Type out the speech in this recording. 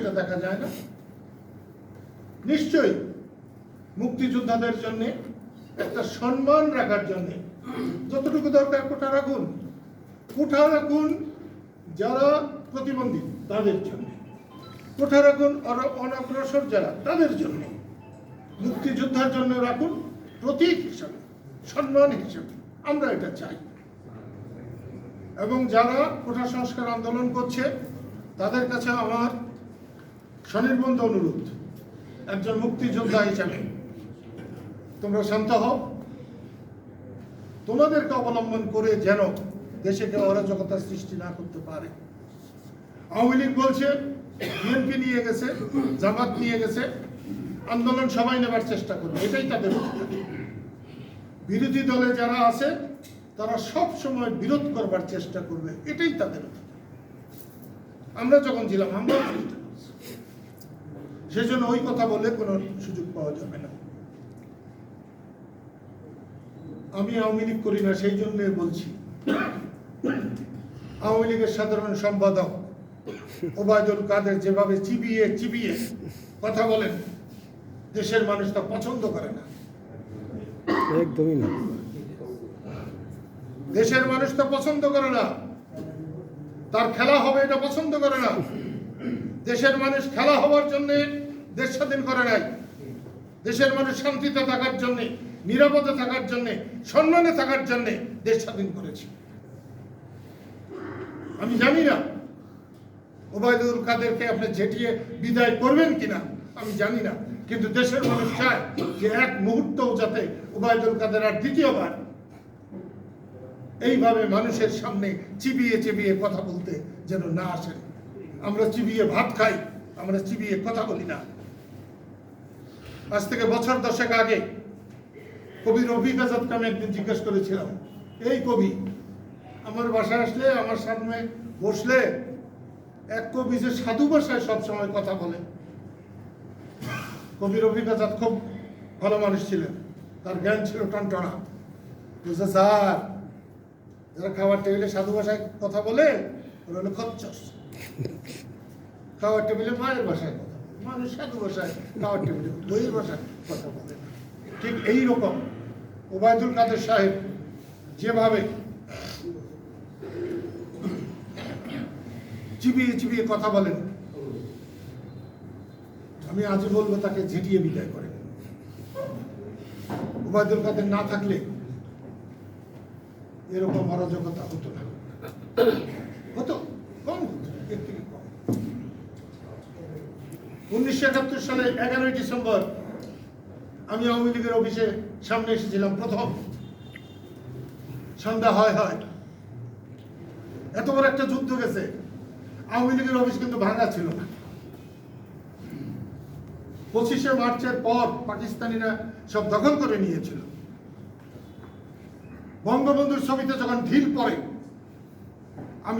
সেটা দেখা যায় না। নিশ্চয়ই মুক্তিযোদ্ধাদের জন্য, একটা সম্মান রাখার জন্য যতটুকু দরকার কোঠা রাখুন। কোঠা রাখুন যারা প্রতিবন্ধী, তাদের জন্য। কোঠা রাখুন অনগ্রসর যারা, তাদের জন্য। মুক্তিযোদ্ধার জন্য রাখুন প্রতীক হিসাবে, সম্মান হিসাবে। আমরা এটা চাই। এবং যারা কোঠা সংস্কার আন্দোলন করছে, তাদের কাছে আমার স্বনির্বন্ধ অনুরোধ একজন মুক্তিযোদ্ধা হিসাবে। তোমরা শান্ত হও। তোমাদেরকে অবলম্বন করে যেন দেশে কেউ অরাজকতার সৃষ্টি না করতে পারে। আওয়ামী লীগ বলছে, বিএনপি নিয়ে গেছে, জামাত নিয়ে গেছে, আন্দোলন সবাই নেবার চেষ্টা করবে, এটাই তাদের বিরোধী দলে যারা আছে, তারা সব সময় বিরোধ করবার চেষ্টা করবে, এটাই তাদের আমরা যখন ছিলাম, আমরা সেজন্য ওই কথা বলে কোনো সুযোগ পাওয়া যাবে না। আমি আওয়ামী লীগ করি না সেই জন্য বলছি। আওয়ামী লীগের সাধারণ সম্পাদক ওবায়দুল কাদের যেভাবে চিবিয়ে চিবিয়ে কথা বলেন দেশের মানুষ তা পছন্দ করে না। একদমই না। দেশের মানুষ তা পছন্দ করে না। তার খেলা হবে এটা পছন্দ করে না। দেশের মানুষ খেলা হওয়ার জন্য দেশ স্বাধীন করে নাই। দেশের মানুষ শান্তিতে থাকার জন্য, নিরাপদে থাকার জন্য, সম্মানে থাকার জন্য দেশ স্বাধীন করেছে। আমি জানি না ওবায়দুল কাদেরকে আপনি ঝেঁটিয়ে বিদায় করবেন কিনা, আমি জানি না। কিন্তু দেশের মানুষ চায় যে এক মুহূর্তও যাতে ওবায়দুল কাদের আর দ্বিতীয়বার এইভাবে মানুষের সামনে চিবিয়ে চিবিয়ে কথা বলতে যেন না আসেন আমরা চিবিয়ে ভাত খাই, আমরা চিবিয়ে কথা বলি না। আজ থেকে বছর দশেক আগে কবির রফিক আজাদকে আমি একদিন জিজ্ঞেস করেছিলাম, এই কবি, আমার বাসায় আসলে, আমার সামনে বসলে এক কবি যে সাধু ভাষায় সবসময় কথা বলে? কবি আজাদ খুব ভালো মানুষ ছিলেন, তার জ্ঞান ছিল টনটনা। বুঝতে স্যার, যারা খাবার টেবিলে সাধু ভাষায় কথা বলে, ওরা হলো খচ্চস খাবার টেবিলে মায়ের কথা। মানুষ সাধু খাবার টেবিলে বইয়ের কথা বলে। ঠিক এই রকম ওবায়দুল কাদের সাহেব যেভাবে চিবিয়ে চিবিয়ে কথা বলেন, আমি আজ বলব তাকে ঝেঁটিয়ে বিদায় করেন। ওবায়দুল কাদের না থাকলে এরকম অরাজকতা হতো না হতো কম হতো এর থেকে কম উনিশশো একাত্তর সালে এগারোই ডিসেম্বর আমি আওয়ামী লীগের অফিসে সামনে এসেছিলাম প্রথম। সন্ধ্যা, হয় হয়। এত বড় একটা যুদ্ধ গেছে। আওয়ামী লীগের অফিস কিন্তু ভাঙা ছিল না। পঁচিশে মার্চের পর পাকিস্তানিরা সব দখল করে নিয়েছিল। বঙ্গবন্ধুর ছবিতে যখন ঢিল পড়ে